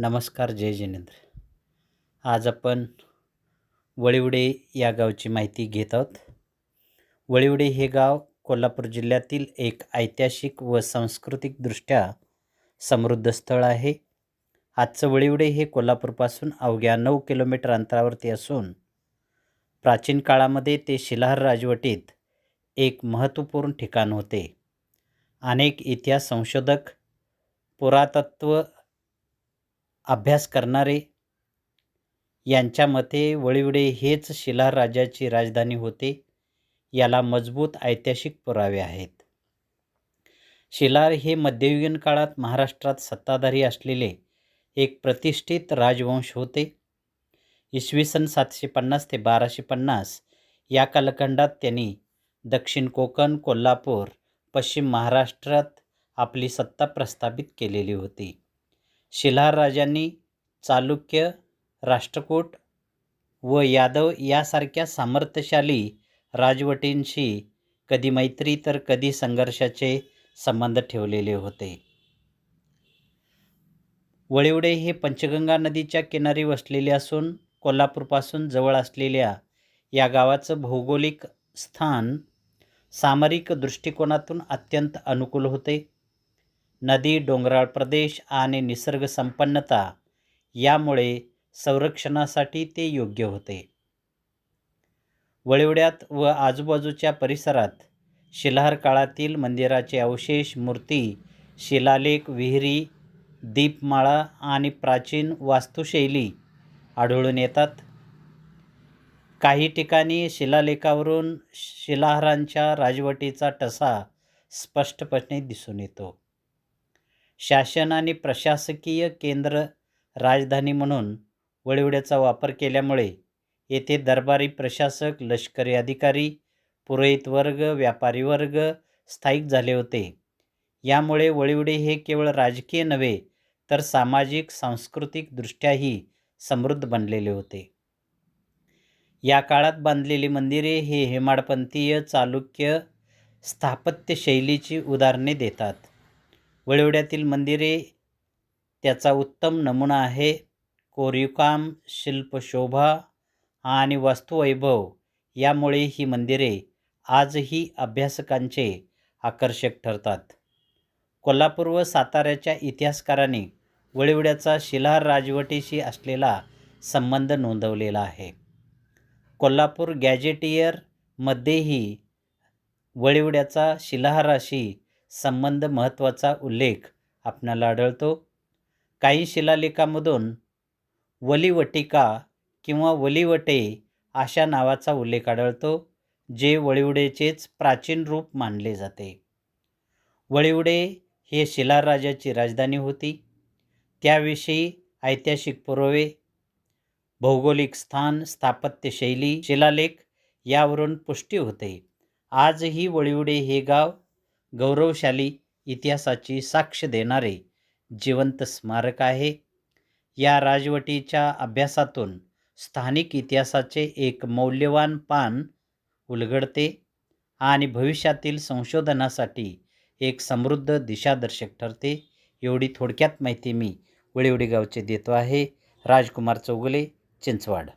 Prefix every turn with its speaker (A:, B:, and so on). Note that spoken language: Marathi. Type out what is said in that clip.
A: नमस्कार जय जिनेंद्र. आज आपण वळिवडे या गावची माहिती घेत आहोत. वळिवडे हे गाव कोल्हापूर जिल्ह्यातील एक ऐतिहासिक व सांस्कृतिकदृष्ट्या समृद्ध स्थळ आहे. आजचं वळिवडे हे कोल्हापूरपासून अवघ्या नऊ किलोमीटर अंतरावरती असून प्राचीन काळामध्ये ते शिलाहार राजवटीत एक महत्त्वपूर्ण ठिकाण होते. अनेक इतिहास संशोधक पुरातत्व अभ्यास करणारे यांच्या मते वळीवडे हेच शिलार राजाची राजधानी होते. याला मजबूत ऐतिहासिक पुरावे आहेत. शिलार हे मध्ययुगीन काळात महाराष्ट्रात सत्ताधारी असलेले एक प्रतिष्ठित राजवंश होते. इसवी सन सातशे पन्नास ते बाराशे पन्नास या कालखंडात त्यांनी दक्षिण कोकण कोल्हापूर पश्चिम महाराष्ट्रात आपली सत्ता प्रस्थापित केलेली होती. शिलाहार राजांनी चालुक्य राष्ट्रकूट व यादव यासारख्या सामर्थ्यशाली राजवटींशी कधी मैत्री तर कधी संघर्षाचे संबंध ठेवलेले होते. वळिवडे हे पंचगंगा नदीच्या किनारी वसलेले असून कोल्हापूरपासून जवळ असलेल्या या गावाचं भौगोलिक स्थान सामरिक दृष्टिकोनातून अत्यंत अनुकूल होते. नदी डोंगराळ प्रदेश आणि निसर्ग संपन्नता यामुळे संरक्षणासाठी ते योग्य होते. वळिवड्यात व आजूबाजूच्या परिसरात शिलाहार काळातील मंदिराचे अवशेष मूर्ती शिलालेख विहिरी दीपमाळा आणि प्राचीन वास्तुशैली आढळून येतात. काही ठिकाणी शिलालेखावरून शिलाहारांच्या राजवटीचा टसा स्पष्टपणे दिसून येतो. शासन आणि प्रशासकीय केंद्र राजधानी म्हणून वळिवड्याचा वापर केल्यामुळे येथे दरबारी प्रशासक लष्करी अधिकारी पुरोहित वर्ग व्यापारी वर्ग स्थायिक झाले होते. यामुळे वळिवडे हे केवळ राजकीय नव्हे तर सामाजिक सांस्कृतिकदृष्ट्याही समृद्ध बनलेले होते. या काळात बांधलेली मंदिरे हे हेमाडपंथीय चालुक्य स्थापत्यशैलीची उदाहरणे देतात. वळिवड्यातील मंदिरे त्याचा उत्तम नमुना आहे. कोरीवकाम शिल्पशोभा आणि वास्तुवैभव यामुळे ही मंदिरे आजही अभ्यासकांचे आकर्षक ठरतात. कोल्हापूर व साताऱ्याच्या इतिहासकारांनी वळिवड्याचा शिलाहार राजवटीशी असलेला संबंध नोंदवलेला आहे. कोल्हापूर गॅजेटियरमध्येही वळिवड्याचा शिलाहाराशी संबंध महत्त्वाचा उल्लेख आपणाला आढळतो. काही शिलालेखामधून वलिवटिका किंवा वलिवटे अशा नावाचा उल्लेख आढळतो जे वळिवडेचेच प्राचीन रूप मानले जाते. वळिवडे हे शिलाराजाची राजधानी होती. त्याविषयी ऐतिहासिक पुरावे भौगोलिक स्थान स्थापत्यशैली शिलालेख यावरून पुष्टी होते. आजही वळिवडे हे गाव गौरवशाली इतिहासाची साक्ष देणारे जिवंत स्मारक आहे. या राजवटीच्या अभ्यासातून स्थानिक इतिहासाचे एक मौल्यवान पान उलगडते आणि भविष्यातील संशोधनासाठी एक समृद्ध दिशादर्शक ठरते. एवढी थोडक्यात माहिती मी वळीवडी गावचे देतो आहे. राजकुमार चौगुले चिंचवाड.